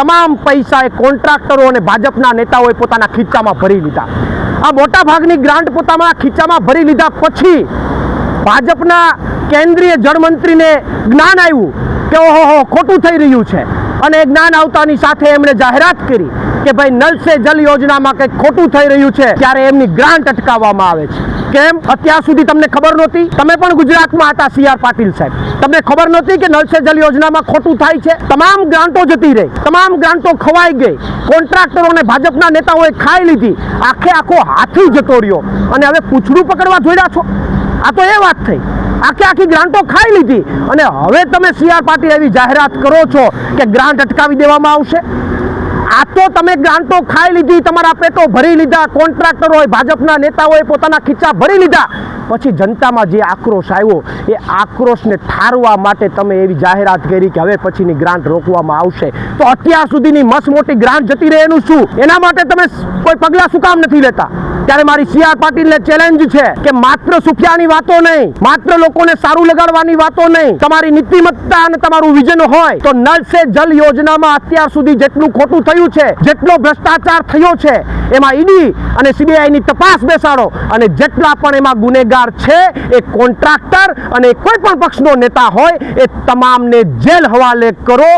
તમામ પૈસા એ કોન્ટ્રાક્ટરો અને ભાજપના નેતાઓએ પોતાના ખીચામાં ભરી લીધા. આ મોટા ભાગની ગ્રાન્ટ પોતાના ખીચામાં ભરી લીધા પછી ભાજપના કેન્દ્રીય જળમંત્રીને જ્ઞાન આવ્યું કે ઓહો ખોટું થઈ રહ્યું છે. અને જ્ઞાન આવતાની સાથે એમણે જાહેરાત કરી. કે ભાઈ નલ સે જલ યોજનામાં કંઈક ખોટું થઈ રહ્યું છે, ત્યારે એમની ગ્રાન્ટ અટકાવવામાં આવે છે. કેમ? અત્યાર સુધી તમને ખબર નહોતી? તમે પણ ગુજરાતમાં હતા, સી આર પાટીલ સાહેબ. તમને ખબર નહોતી કે નલ સે જલ યોજનામાં ખોટું થાય છે? તમામ ગ્રાન્ટો જતી રહી. તમામ ગ્રાન્ટો ખવાઈ ગઈ. કોન્ટ્રાક્ટરોને ભાજપના નેતાઓએ ખાઈ લીધી. આખે આખો હાથી જતો રહ્યો. અને હવે પૂછડું પકડવા જોડ્યા છો? આ તો એ વાત થઈ. આખી આખી ગ્રાન્ટો ખાઈ લીધી. અને હવે તમે સી આર પાટીલ એવી જાહેરાત કરો છો કે ગ્રાન્ટ અટકાવી દેવામાં આવશે? આ તો તમે ગ્રાન્ટો ખાઈ લીધી, તમારા પેટો ભરી લીધા કોન્ટ્રાક્ટરોએ ભાજપના નેતાઓએ પોતાના ખીચા ભરી લીધા. પછી જનતામાં જે આક્રોશ આવ્યો, એ આક્રોશને ઠારવા માટે તમે એવી જાહેરાત કરી કે હવે પછીની ગ્રાન્ટ રોકવામાં આવશે. તો અત્યાર સુધીની મસ્ત મોટી ગ્રાન્ટ જતી રહે એનું શું? એના માટે તમે કોઈ પગલાં શું કામ નથી લેતા? ત્યારે મારી સી આર પાટીલને ચેલેન્જ છે કે માત્ર સુફિયાની વાતો નહીં, માત્ર લોકોને સારું લગાડવાની વાતો નહીં, તમારી નીતિમત્તા અને તમારું વિઝન હોય તો નળ સે જલ યોજનામાં અત્યાર સુધી જેટલું ખોટું થયું છે, જેટલો ભ્રષ્ટાચાર થયો છે, એમાં ઈડી અને સીબીઆઈ ની તપાસ બેસાડો. અને જેટલા પણ એમાં ગુનેગાર છે, એ કોન્ટ્રાક્ટર અને કોઈ પણ પક્ષનો નેતા હોય, એ તમામને જેલ હવાલે કરો